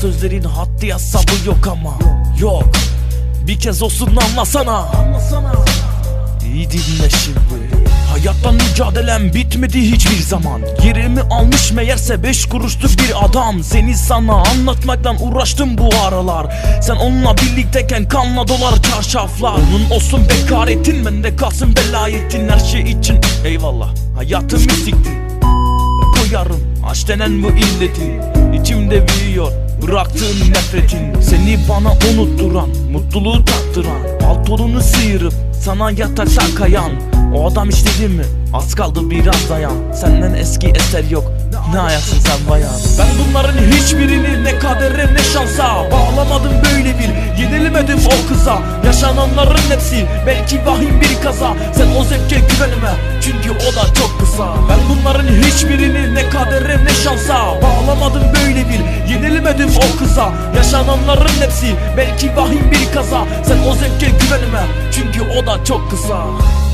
sözlerin haddi hesabı yok ama. Yok Bir kez olsun anlasana. İyi dinle şimdi. Hayattan mücadelem bitmedi hiçbir zaman. Yerimi almış meğerse beş kuruşluk bir adam. Seni sana anlatmaktan uğraştım bu aralar. Sen onunla birlikteyken kanla dolar çarşaflar. Onun olsun bekaretin bende kalsın belayetin. Her şey için. Eyvallah hayatımı siktin Aşk denen bu illeti içimde büyüyor. Bıraktığın nefretin Seni bana unutturan Mutluluğu taktıran Paltolunu sıyırıp Sana yatakta kayan. O adam işte değil mi? Az kaldı biraz dayan. Senden eski eser yok. Ne ayaksın sen bayan? Ben bunların hiçbirini ne kadere ne şansa Bağlamadım böyle bir Yenilmedim o kıza. Yaşananların hepsi Belki vahim bir kaza. Sen o zevke güvenme Çünkü o da çok kısa. Ben bunların hiçbirini ne kadere şansa Bağlamadım böyle bir Yenilmedim o kıza. Yaşananların hepsi Belki vahim bir kaza. Sen o zevke güvenme Çünkü o da çok kısa.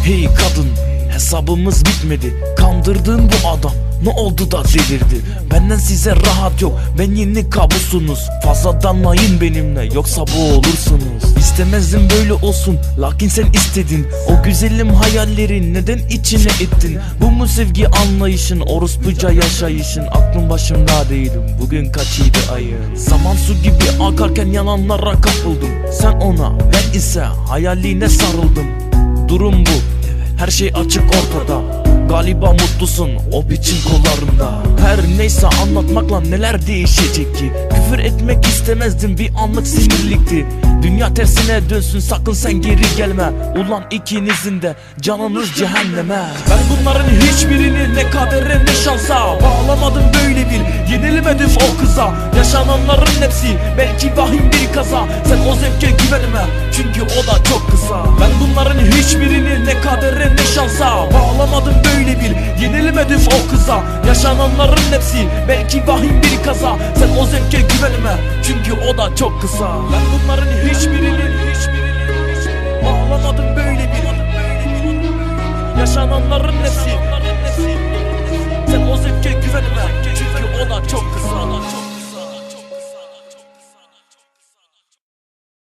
Hey kadın Hesabımız bitmedi. Kandırdığın bu adam ne oldu da delirdi? Benden size rahat yok. Ben yeni kabusunuz. Fazla danlayın benimle Yoksa boğulursunuz İstemezdim böyle olsun Lakin sen istedin. O güzelim hayallerin Neden içine ettin? Bu mu sevgi anlayışın Orospuca yaşayışın? Aklım başımda değilim Bugün kaçıydı ayın? Zaman su gibi akarken yalanlara kapıldım. Sen ona ben ise hayaline sarıldım. Durum bu. Her şey açık ortada Galiba mutlusun o biçim kollarında. Her neyse anlatmakla neler değişecek ki? Küfür etmek istemezdim bir anlık sinirlikti Dünya tersine dönsün sakın sen geri gelme. Ulan ikinizin de canınız cehenneme. Ben bunların hiçbirini ne kadere ne şansa Bağlamadım böyle bir yenilmedim o kıza. Yaşananların hepsi belki vahim bir kaza. Sen o zevke güvenme çünkü o da çok kısa. Ben bunların hiçbirini ne kadere ne şansa Bağlamadım böyle bir yenilmedim o kıza. Yaşananların hepsi belki vahim bir kaza. Sen o zevke güvenme çünkü o da çok kısa. Ben bunların hiçbirini Bağlamadım böyle bir Yaşananların hepsi Sen o zevke güvenme